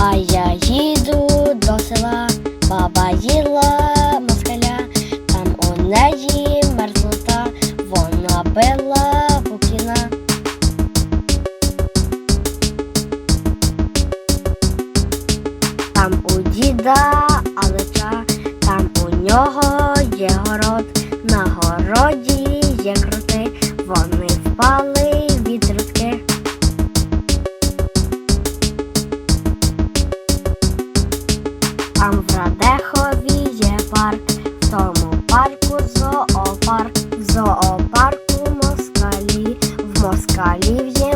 А я їду до села, баба їла москаля, там у неї мерзлота, вона пила пукіна. Там у діда алеча, там у нього є город, на городі Там в Радехові є парк, в тому парку зоопарк, в зоопарку москалі, в москалів є.